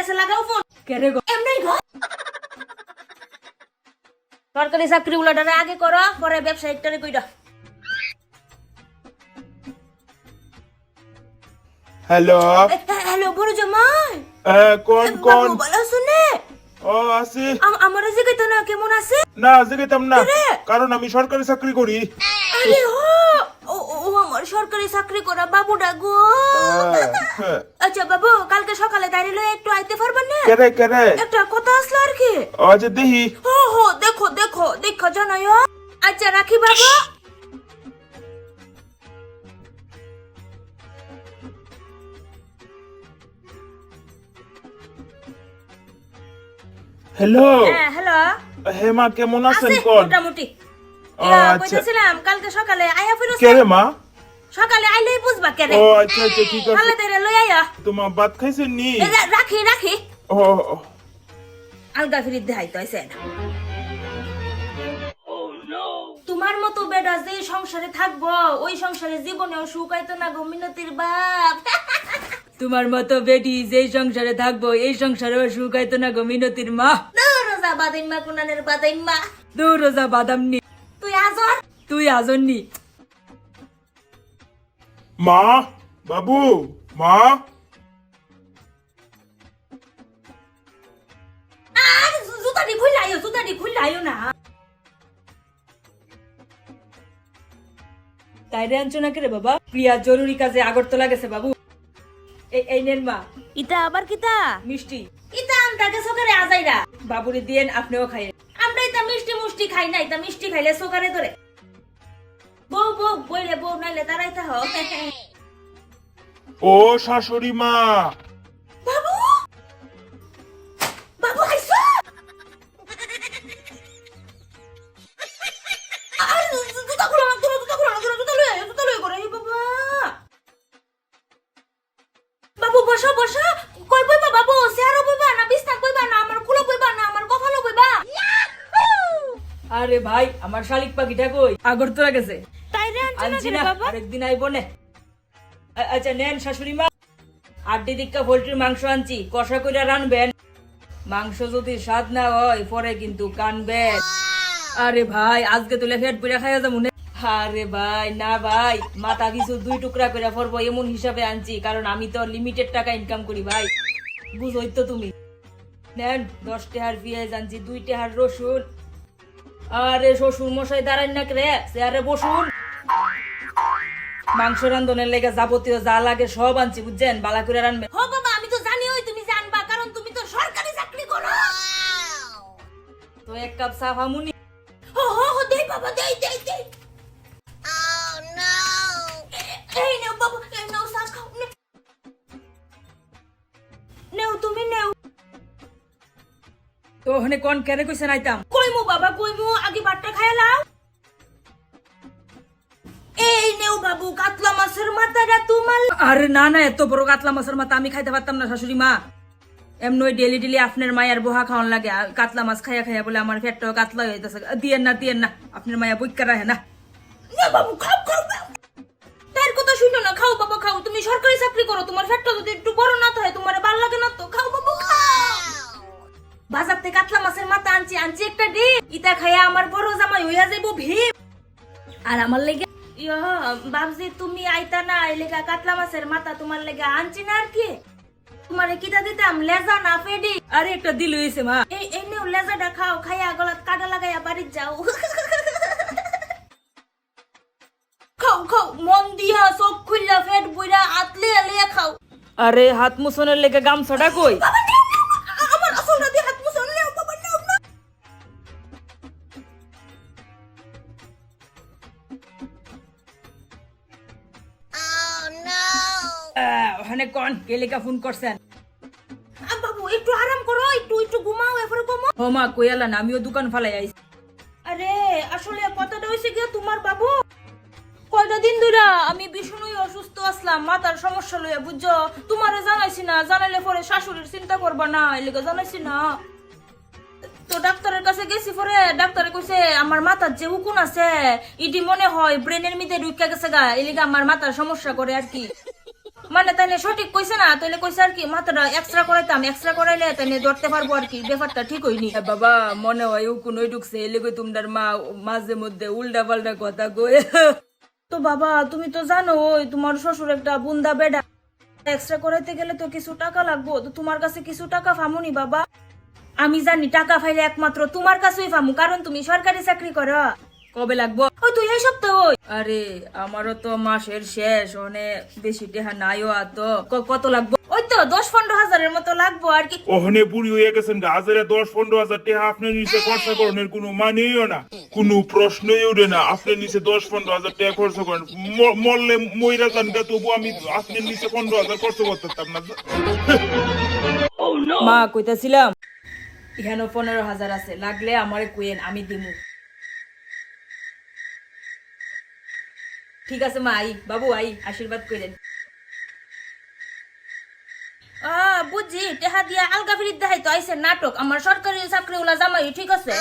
কাছে লাগাও ফোন কে রে গো? এমনি গো সরকারি চাকরি গুলাটারে আগে করো পরে ব্যবসায়িকটারে কইরা। হ্যালো হ্যালো বড় জামাই কোন কোন? বাবু ভালো শুনে। ও আছি। আমার জিজ্ঞাসা না কেমন আছে? না জিগাইতাম না। কেরে? কারণ আমি সরকারি চাকরি করি। আরে সরকারি চাকরি করা বাবুটা গো। হ্যাঁ। আচ্ছা বাবু কালকে সকালে দাঁড়িয়ে লয়ে একটু আইতে পারবেন না? কেরে কেরে? একটা কথা আসলো আর কি। ও যে দেহি। হো হো দেখো দেখো দেখো জানাই আচ্ছা রাখি বাবু। হ্যালো। হ্যাঁ হ্যালো। হেমা কেমন আছেন কোন? মোটামুটি। আচ্ছা। কালকে সকালে আয়া ফিরো কেরে মা? সকালে আইলেই বুঝবা কেরে। ও আচ্ছা আচ্ছা ঠিক আছে। তাহলে তেরে লই আয়া তোমার ভাত খাইছেন নি? রাখি রাখি। ও আলগা ফিরি দেখাইতে হয়েছে না। তোমার মতো বেডা যে সংসারে থাকব ওই সংসারে জীবনেও সুখাইতো না গো মিনতির বাপ। তোমার মতো বেটি যেই সংসারে থাকব এই সংসারেও সুখাইতো না গো মিনতির মা। রোজা বাদাইম্মা কুনানের বাদাইম্মা। রোজা বাদাম নি তুই আজর? তুই আজন্নি মা বাবু মা। আর জুতাটি খুললে জুতাটি খুললে না। তাই আনছো না রে বাবা? প্রিয়া জরুরি কাজে আগরতলা গেছে বাবু। এই এই নেন মা। ইতা আবার কিতা? মিষ্টি। ইতা আনতা গেছো করে আজাইরা বাবুরে দিয়েন আপনিও খাইয়েন। আমরা ইতা মিষ্টি মুষ্টি খাই না ইতা মিষ্টি খাইলে সোকারে ধরে। বউ বউ বইলে বউ নাইলে তারাইতে হ ও শাশুড়ি মা। বাবু! বাবু আইছো আর জুতা খুলো না তুমি জুতা খুলো না তুমি জুতা লয়ে জুতা লয়ে করে বাবা। বাবু বসো বসো। কই বইবা বাবু? চেয়ারও বইবা না বিছনা বইবা না আমার কুলো বইবা না আমার কপালও বইবা। আরে ভাই আমার শালিক পাখিটা কই? আগরতলা গেছে। না বাবা? আরেকদিন আইবো নে। আচ্ছা নেন শাশুড়ি মা। আড্ডি দিক্কা পোল্ট্রির মাংস আনছি কষা কইরা রানবেন। মাংস যদি স্বাদ না হয় পরে কিন্তু কানবেন। আরে ভাই আজকে তুলে ফেট পুরা খাইয়া যাব আরে ভাই না ভাই মাথা কিছু দুই টুকরা করে পড়ব এমন হিসাবে আনছি কারণ আমি তো লিমিটেড টাকা ইনকাম করি ভাই। বুঝোই তো তুমি। নেন দশ টেহার পেঁয়াজ আনছি দুই টেহার রসুন। আরে শ্বশুর মশাই দাঁড়ান না রে চেয়ারে বসুন। মাংস রান্ধনের লেগে যাবতীয় যা লাগে সব আনছি বুঝছেন? বালা করে রানবে। হো বাবা আমি তো জানি ওই তুমি জানবা কারণ তুমি তো সরকারি চাকরি করো। তো এক কাপ চা ফামুনি হো হো হো দেই বাবা দেই দেই দেই। এই নেও বাবা এই নাও চা খাও নেও তুমি নেও। তো ওখানে কোন কেন কইছে নাইতাম? কইমু বাবা কইমু আগে বাটটা খায় লাও। কাতলা মাছের মাথাটা তোমার আরে না না এত বড় কাতলা মাছের মাথা আমি খাইতে পারতাম না শাশুড়ি মা। এমনি ডেলি ডেলি আপনার মায়ের বহা খাওয়ান লাগে কাতলা মাছ খাইয়া খাইয়া বলে আমার পেটটাও কাতলা হয়ে যাচ্ছে দিয়েন না দিয়েন না আপনার মায়া বইকা রাখে না। বাবু খাও খাও। তার কথা শুনো না খাও বাবা খাও। তুমি সরকারি চাকরি করো তোমার ফ্যাটটা যদি একটু বড় না থাকে তোমার ভালো লাগে না তো খাও বাবু খাও। বাজার থেকে কাতলা মাছের মাথা আনছি আনছি একটা ডিম। ইতা খাইয়া আমার বড় জামাই হইয়া যাইবো ভীম। আর আমার লেগে বাবজি তুমি আইতা না এই লেগা কাতলা মাছের মাথা তোমার লেগে আনছি না আর কি? তোমারে কিটা দিতাম? লেজা না ফেডি। আরে একটা দিল হয়েছে মা। এই এই নেও লেজাটা খাও খাইয়া গলাত কাটা লাগাইয়া বাড়ির যাও। খাও খাও মন দিয়া চোখ খুললা ফেট বুইরা আতলে আলিয়া খাও। আরে হাত মুছনের লেগে গামছাটা কই? ওখানে কোন? কে লেখা ফোন করছেন? বাবু একটু আরাম করো একটু একটু ঘুমাও এরপরে ঘুমাও ও মা না আমিও দোকান ফালাই আইছি। আরে আসলে কথাটা হয়েছে কি তোমার বাবু। কয়টা দিন ধরে আমি ভীষণই অসুস্থ আসলাম মাথার সমস্যা লইয়া বুঝছ? তোমারে জানাইছি না জানাইলে পরে শাশুড়ির চিন্তা করবা না এলিকে জানাইছি না। তো ডাক্তারের কাছে গেছি পরে ডাক্তারে কইছে আমার মাথার যে উকুন আছে ইটি মনে হয় ব্রেনের মধ্যে ঢুকে গেছে গা এলিকে আমার মাথার সমস্যা করে আর কি। মানে তাইলে সঠিক কইছে না তাইলে কইছে আর কি মাথাটা এক্সট্রা করাইতাম এক্সট্রা করাইলে তাইলে ধরতে পারব আর কি ব্যাপারটা ঠিক হইনি এ বাবা মনে হয় উকুন ওই ঢুকছে এলে কই তোমার মা মাঝে মধ্যে উল্টা পাল্টা কথা কই তো বাবা তুমি তো জানো ওই তোমার শ্বশুর একটা বুন্দা বেডা এক্সট্রা করাইতে গেলে তো কিছু টাকা লাগবো তো তোমার কাছে কিছু টাকা ফামুনি বাবা? আমি জানি টাকা ফাইলে একমাত্র তোমার কাছেই ফামু কারণ তুমি সরকারি চাকরি করো। কবে লাগবো? ওই তুই এই সপ্তাহ ওই। আরে আমারও তো মাসের শেষ অনেক বেশি টেহা নাইও আর তো। কত লাগবো? ওই তো দশ পনেরো হাজারের মতো লাগবো আর কি। ওখানে বুড়ি হয়ে গেছেন হাজারে দশ পনেরো হাজার টাকা আপনার নিচে খরচা করানোর কোনো মানেইও না। কোনো প্রশ্নই ওঠে না আপনার নিচে দশ পনেরো হাজার টাকা খরচা করেন। মরলে ময়রা যান তবু আমি আপনার নিচে পনেরো হাজার খরচা করতাম না। মা কইতাছিলাম এখানে পনেরো হাজার আছে লাগলে আমারে কুয়েন আমি দিমু। ঠিক আছে, মা, আই, বাবু, আই, আশীর্বাদ করেন। ও বুঝি টেহা দিয়া আলগা ফিরিত দেখাই তো আইসে নাটক। আমার সরকারি চাকরি ওলা জামাই ঠিক আছে।